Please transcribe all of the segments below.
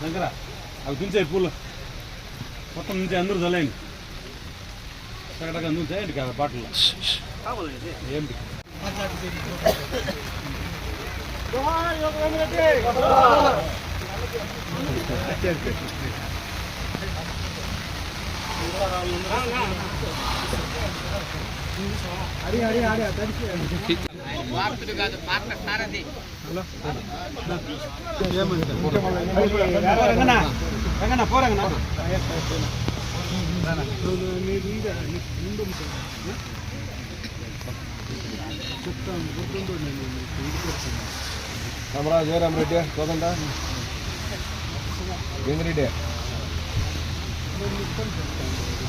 శంకర అవి తుంచాయి పూలు. మొత్తం నుంచి అందరూ చల్లండి చక్కగా అందుంచాయండి కదా బాటిల్? ఏంటి? రంగనా పోరంగనా రమరా జయరామ్ రెడ్డి కోదండ గంగిరెడ్డి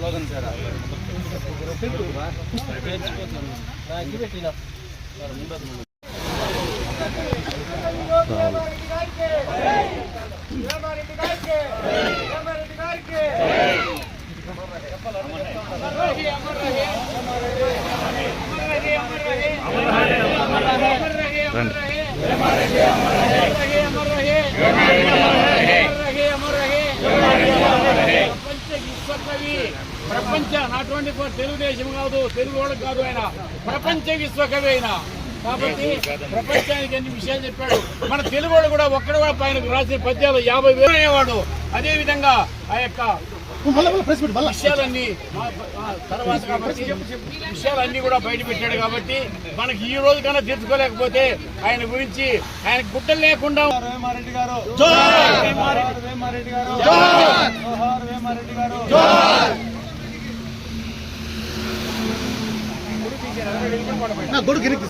Slogan sir ప్రపంచ నాటువంటి తెలుగుదేశం కాదు తెలుగు కాదు ఆయన. ప్రపంచ విశ్వకవి ఆయన. కాబట్టి ప్రపంచానికి అన్ని విషయాలు చెప్పాడు? మన తెలుగు కూడా ఒక్కడ కూడా పైన రాసిన పద్యాలు యాభై వేలు అనేవాడు. అదే విధంగా ఆ యొక్క విషయాలన్నీ తర్వాత కాబట్టి విషయాలన్నీ కూడా బయట పెట్టాడు కాబట్టి మనకి ఈ రోజు కన్నా తీర్చుకోలేకపోతే ఆయన గురించి ఆయన గుట్టలు లేకుండా వేమారెడ్డి గారు. వేమారెడ్డి గారు. వేమారెడ్డి గారు. கொடுக்கு இருக்கு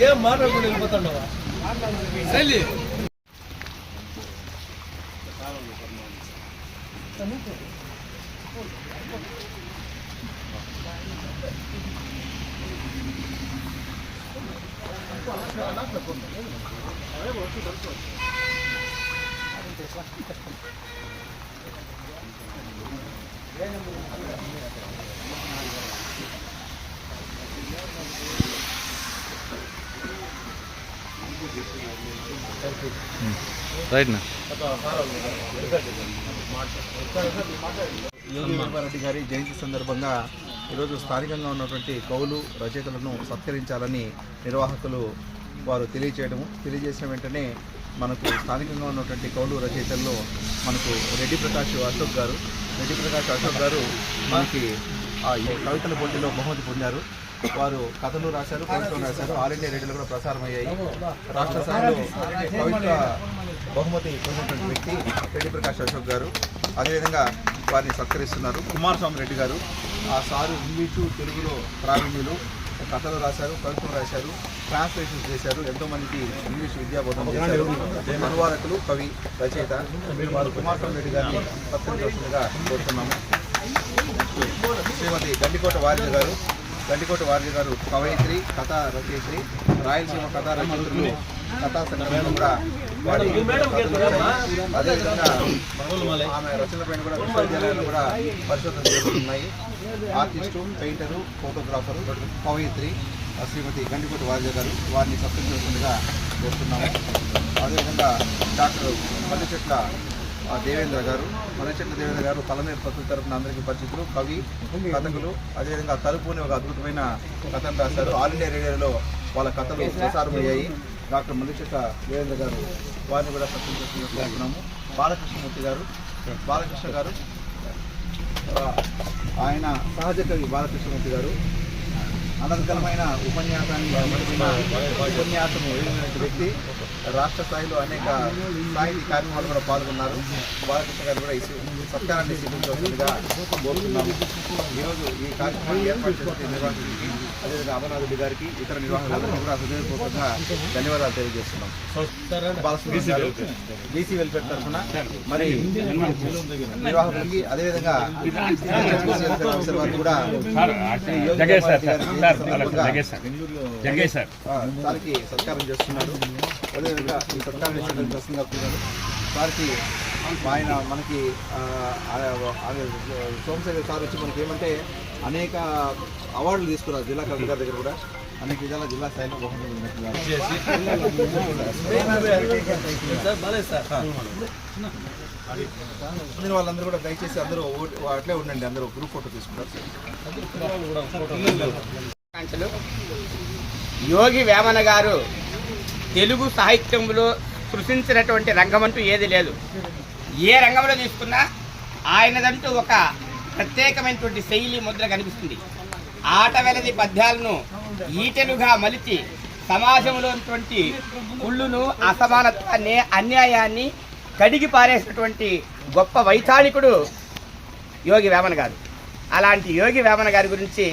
ఏం మాట్లాడుకుంటూ వెళ్ళిపోతాడు రైట్ నా యోగి రెడ్డి గారి జయంతి సందర్భంగా ఈరోజు స్థానికంగా ఉన్నటువంటి కవులు రచయితలను సత్కరించాలని నిర్వాహకులు వారు తెలియచేయడము తెలియజేసిన వెంటనే మనకు స్థానికంగా ఉన్నటువంటి కౌలు రచయితల్లో మనకు రెడ్డి ప్రకాష్ అశోక్ గారు. రెడ్డి ప్రకాష్ అశోక్ గారు మనకి ఆ ఈ కవితల పోటీలో బహుమతి పొందారు. వారు కథలు రాశారు కవితలు రాశారు. ఆల్ ఇండియా రేడియోలో కూడా ప్రసారం అయ్యాయి రాష్ట్ర స్థాయిలో కవిత బహుమతి పొందినటువంటి వ్యక్తి రెడ్డి ప్రకాష్ అశోక్ గారు. అదేవిధంగా వారిని సత్కరిస్తున్నారు కుమారస్వామి రెడ్డి గారు. ఆ సారు ఇంగ్లీషు తెలుగులో ప్రావీణ్యులు కథలు రాశారు కవిత్వం రాశారు ట్రాన్స్లేషన్ చేశారు ఎంతో మందికి ఇంగ్లీష్ విద్యాబోధన చేశారు. అనువాదకులు కవి రచయిత వారు కుమార్ రెడ్డి గారిని సత్కరించవలసిందిగా కోరుతున్నాము. శ్రీమతి గండికోట వారిజ గారు గండికోట వారిజ గారు కవయిత్రి కథా రచయిత్రి రాయలసీమ కథా రచయిత్రులు కథా సంఘటనలు కూడా వారి అదేవిధంగా ఆమె రచనలపైన కూడా విశ్వవిద్యాలయాలు కూడా పరిశోధన చేస్తున్నాయి ఆర్టిస్టు పెయింటరు ఫోటోగ్రాఫరు కవయిత్రి శ్రీమతి గండిపూటి వారిజ గారు వారిని సత్కరించవలసిందిగా కోరుతున్నాము అదేవిధంగా డాక్టర్ మల్లిచెట్ల దేవేంద్ర గారు మలచెట్ల దేవేంద్ర గారు తలమేరు పత్రుల తరపున అందరికీ పరిచితులు కవి కథకులు అదేవిధంగా తలుపుని ఒక అద్భుతమైన కథను రాశారు. ఆల్ ఇండియా రేడియోలో వాళ్ళ కథలు ప్రసారమయ్యాయి. డాక్టర్ మల్లిచెట్ల దేవేంద్ర గారు వారిని కూడా సత్కరించుకుంటున్నాము బాలకృష్ణమూర్తి గారు బాలకృష్ణ గారు ఆయన సహజ కవి బాలకృష్ణమూర్తి గారు. అనర్గళమైన ఉపన్యాసాన్ని ఉపన్యాసము ఉపన్యాసం వ్యక్తి. రాష్ట్ర స్థాయిలో అనేక సాహితీ కార్యక్రమాలు కూడా పాల్గొన్నారు. బాలకృష్ణ గారు కూడా సత్కారాన్ని స్వీకరించవలసిందిగా కోరుతున్నాము. ఈరోజు ఈ కార్యక్రమాన్ని ఏర్పాటు చేసిన నిర్వాహకులకి అదేవిధంగా అమర్నాథ్ రెడ్డి గారికి ఇతర నిర్వాహకులందరికీ కూడా హృదయపూర్వకంగా ధన్యవాదాలు తెలియజేస్తున్నాం. బీసీ వెల్ఫేర్ తరఫున మరి నిర్వాహకులకి అదేవిధంగా కూడా సార్కి సత్కారం చేస్తున్నారు. అదేవిధంగా ఈ సత్కారం చేస్తున్నారు సార్కి ఆయన మనకి సోమశేఖర్ సార్ వచ్చి మనకి ఏమంటే అనేక అవార్డులు తీసుకున్నారు జిల్లా కలెక్టర్ గారి దగ్గర కూడా. అనేక విధాల జిల్లా స్థాయిలో అందరూ వాళ్ళందరూ కూడా దయచేసి అందరూ అట్లే ఉండండి అందరూ గ్రూప్ ఫోటో తీసుకుంటారు. ఆకాంక్షలు యోగి వేమన గారు తెలుగు సాహిత్యంలో కృషించినటువంటి రంగం అంటూ ఏది లేదు. ఏ రంగంలో తీసుకున్నా ఆయనదంటూ ఒక ప్రత్యేకమైనటువంటి శైలి ముద్ర కనిపిస్తుంది. ఆట వెలది పద్యాలను ఈటెలుగా మలిచి సమాజంలోటువంటి కుళ్ళును అసమానత్వాన్ని అన్యాయాన్ని కడిగి పారేసినటువంటి గొప్ప వైతాళికుడు యోగి వేమన గారు. అలాంటి యోగి వేమన గారి గురించి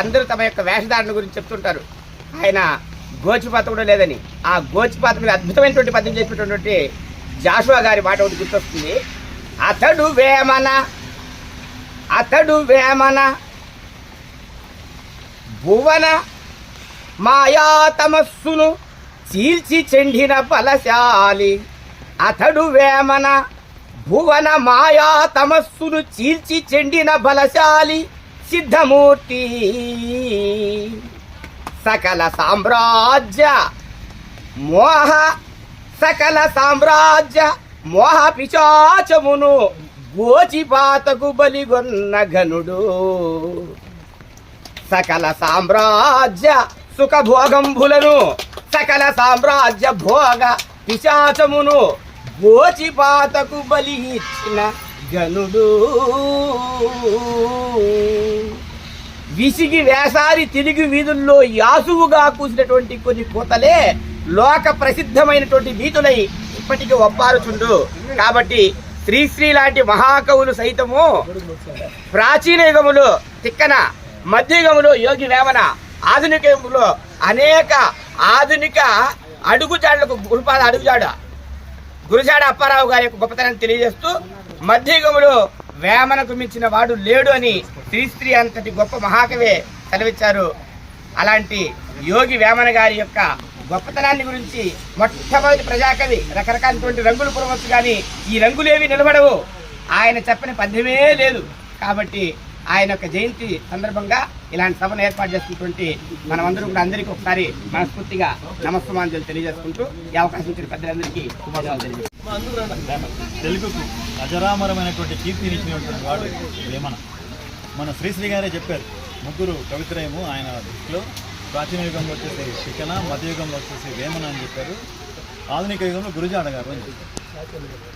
అందరూ తమ యొక్క వేషధారణ గురించి చెప్తుంటారు. ఆయన గోచిపాతకుడు లేదని. ఆ గోచిపాత మీద అద్భుతమైనటువంటి పద్యం చెప్పినటువంటి జాషువా గారి మాట ఒకటి గుర్తొస్తుంది. అతడు వేమన అతడు వేమన భువన మాయా తమస్సును చీల్చి చెండిన బలశాలి. అతడు వేమన భువన మాయా తమస్సును చీల్చి చెండిన బలశాలి సిద్ధమూర్తి. సకల సామ్రాజ్య మోహ సకల సామ్రాజ్య మోహ పిశాచమును గోచిపాతకు బలిగొన్న ఘనుడు. సకల సామ్రాజ్య సుఖభోగంభులను సకల సామ్రాజ్య భోగ పిశాచమును గోచిపాతకు బలి ఇచ్చిన గనుడు విసిగి వేసారి తిరిగి వీధుల్లో యాసువుగా కూసినటువంటి కొన్ని కూతలే లోక ప్రసిద్ధమైనటువంటి వీధులై ఇప్పటికీ ఒప్పారుచుండు కాబట్టి శ్రీశ్రీ లాంటి మహాకవులు సైతము ప్రాచీన యుగములు తిక్కన మధ్యయుగములు యోగి వేమన ఆధునిక యుగంలో అనేక ఆధునిక అడుగుజాడలకు గురుపాద అడుగుజాడ గురుజాడ అప్పారావు గారి యొక్క గొప్పతనాన్ని తెలియజేస్తూ మధ్యయుగములు వేమనకు మించిన వాడు లేడు అని శ్రీశ్రీ అంతటి గొప్ప మహాకవే సెలవిచ్చారు. అలాంటి యోగి వేమన గారి యొక్క గొప్పతనాన్ని గురించి మొట్టమొదటి ప్రజాకవి రకరకాలటువంటి రంగులు పురవచ్చు కానీ ఈ రంగులేవి నిలబడవు. ఆయన చెప్పని పద్యమే లేదు. కాబట్టి ఆయన యొక్క జయంతి సందర్భంగా ఇలాంటి సభను ఏర్పాటు చేస్తున్నటువంటి మనమందరం కూడా అందరికీ ఒకసారి మనస్ఫూర్తిగా నమస్కారాలు తెలియజేసుకుంటూ ఈ అవకాశం ఇచ్చిన పెద్దలందరికీ శుభాకాంక్షలు తెలుగుకు అజరామరమైనటువంటి కీర్తినిచ్చినటువంటి వాడు వేమన. మన శ్రీశ్రీ గారే చెప్పారు ముగ్గురు కవిత్రయము ఆయన దృష్టిలో ప్రాచీన యుగంలో వచ్చేసి శిఖన మధ్యయుగంలో వచ్చేసి వేమన అని చెప్పారు. ఆధునిక యుగంలో గురుజాడ గారు అని చెప్పారు.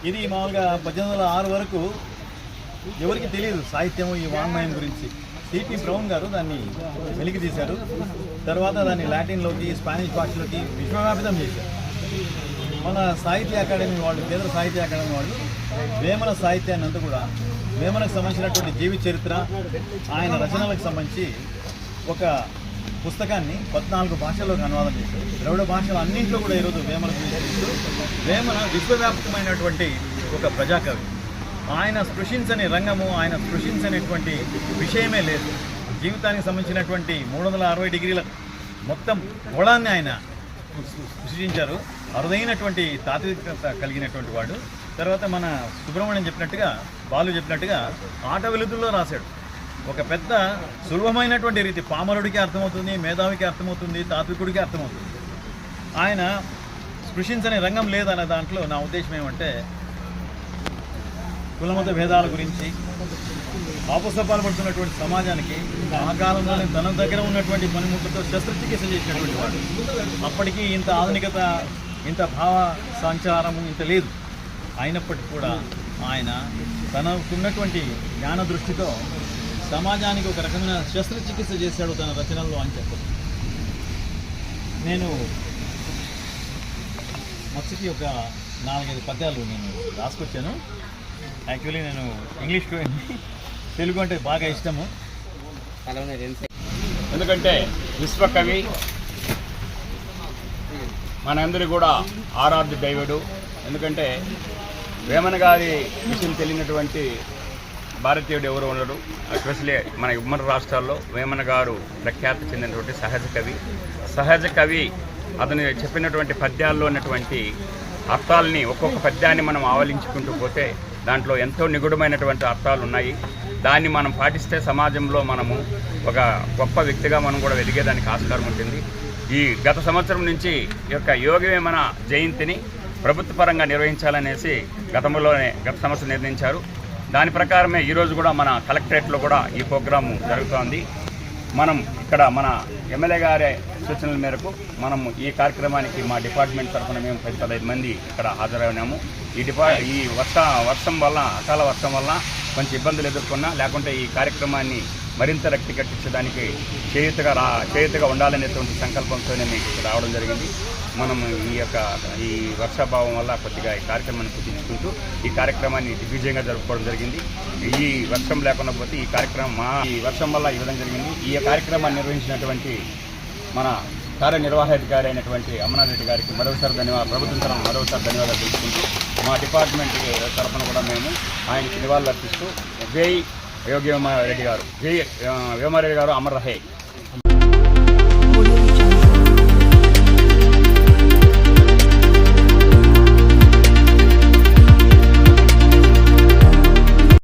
ఇది మామూలుగా పద్దెనిమిది వందల ఆరు వరకు ఎవరికి తెలియదు సాహిత్యము ఈ వాంగ్మయం గురించి. సిపి బ్రౌన్ గారు దాన్ని వెలికి తీశారు. తర్వాత దాన్ని లాటిన్లోకి స్పానిష్ భాషలోకి విశ్వవ్యాపితం చేశారు. మన సాహిత్య అకాడమీ వాళ్ళు కేంద్ర సాహిత్య అకాడమీ వాళ్ళు వేమన సాహిత్యాన్ని అంతా కూడా వేమనకు సంబంధించినటువంటి జీవి చరిత్ర ఆయన రచనలకు సంబంధించి ఒక పుస్తకాన్ని పద్నాలుగు భాషల్లోకి అనువాదం చేశారు. ద్రవిడ భాషలు అన్నింటిలో కూడా ఈరోజు వేమన గురించి వేమన విశ్వవ్యాపకమైనటువంటి ఒక ప్రజాకవి. ఆయన స్పృశించని రంగము ఆయన స్పృశించనేటువంటి విషయమే లేదు. జీవితానికి సంబంధించినటువంటి మూడు వందల అరవై డిగ్రీల మొత్తం గోళాన్ని ఆయన సృష్టించారు. అరుదైనటువంటి తాత్వికత కలిగినటువంటి వాడు. తర్వాత మన సుబ్రహ్మణ్యం చెప్పినట్టుగా బాలు చెప్పినట్టుగా ఆట వెలుతుల్లో రాశాడు. ఒక పెద్ద సులభమైనటువంటి రీతి పామరుడికి అర్థమవుతుంది మేధావికి అర్థమవుతుంది తాత్వికుడికి అర్థమవుతుంది. ఆయన స్పృశించని రంగం లేదనే దాంట్లో నా ఉద్దేశం ఏమంటే కులమత భేదాల గురించి ఆపసపాలు పడుతున్నటువంటి సమాజానికి ఆ కాలంలోనే తన దగ్గర ఉన్నటువంటి పనిముట్లతో శస్త్రచికిత్స చేసినటువంటి వాడు. అప్పటికి ఇంత ఆధునికత ఇంత భావ సంచారము ఇంత లేదు. అయినప్పటికీ కూడా ఆయన తనకున్నటువంటి జ్ఞాన దృష్టితో సమాజానికి ఒక రకమైన శస్త్రచికిత్స చేశాడు తన రచనల్లో అని చెప్పచ్చు. నేను మత్స్యకి ఒక నాలుగైదు పద్యాలు నేను రాసుకొచ్చాను. యాక్చువల్లీ నేను ఇంగ్లీష్ తెలుగు అంటే బాగా ఇష్టము. ఎందుకంటే విశ్వకవి మనందరి కూడా ఆరాధ్య దైవుడు. ఎందుకంటే వేమన గారి విషయం తెలియనటువంటి భారతీయుడు ఎవరు ఉండడు. ఎస్పెషలీ మన ఉమ్మడి రాష్ట్రాల్లో వేమన గారు ప్రఖ్యాతి చెందినటువంటి సహజ కవి. సహజ కవి అతను చెప్పినటువంటి పద్యాల్లో ఉన్నటువంటి అర్థాలని ఒక్కొక్క పద్యాన్ని మనం ఆవలించుకుంటూ పోతే దాంట్లో ఎంతో నిగుడమైనటువంటి అర్థాలు ఉన్నాయి. దాన్ని మనం పాటిస్తే సమాజంలో మనము ఒక గొప్ప వ్యక్తిగా మనం కూడా వెలిగేదానికి ఆస్కారం ఉంటుంది. ఈ గత సంవత్సరం నుంచి ఈ యొక్క యోగవేమన జయంతిని ప్రభుత్వ పరంగా నిర్వహించాలనేసి గతంలోనే గత సంవత్సరం నిర్ణయించారు. దాని ప్రకారమే ఈరోజు కూడా మన కలెక్టరేట్లో కూడా ఈ ప్రోగ్రాము జరుగుతోంది. మనం ఇక్కడ మన ఎమ్మెల్యే గారి సూచనల మేరకు మనం ఈ కార్యక్రమానికి మా డిపార్ట్మెంట్ తరఫున మేము పది పదహైదు మంది ఇక్కడ హాజరైనాము ఈ డిపా ఈ వర్ష వర్షం వల్ల అకాల వర్షం వల్ల కొంచెం ఇబ్బందులు ఎదుర్కొన్నా లేకుంటే ఈ కార్యక్రమాన్ని మరింత రక్తి కట్టించడానికి చేయుతగా రా చేయుతగా ఉండాలనేటువంటి సంకల్పంతో మేము ఇక్కడ రావడం జరిగింది. మనం ఈ యొక్క ఈ వర్షాభావం వల్ల కొద్దిగా ఈ కార్యక్రమాన్ని కుదించుకుంటూ ఈ కార్యక్రమాన్ని దిగ్విజయంగా జరుపుకోవడం జరిగింది. ఈ వర్షం లేకుండా పోతే ఈ కార్యక్రమం మా ఈ వర్షం వల్ల ఇవ్వడం జరిగింది. ఈ కార్యక్రమాన్ని నిర్వహించినటువంటి మన కార్యనిర్వాహాధికారి అయినటువంటి అమర్నాథ్ రెడ్డి గారికి మరోసారి ధన్యవాదాలు. ప్రభుత్వం తరఫున మరోసారి ధన్యవాదాలు తెలుసుకుంటూ మా డిపార్ట్మెంట్ తరఫున కూడా మేము ఆయనకి నివాళులు అర్పిస్తూ జై యోగి రెడ్డి గారు. జై గారు అమర్ రహే.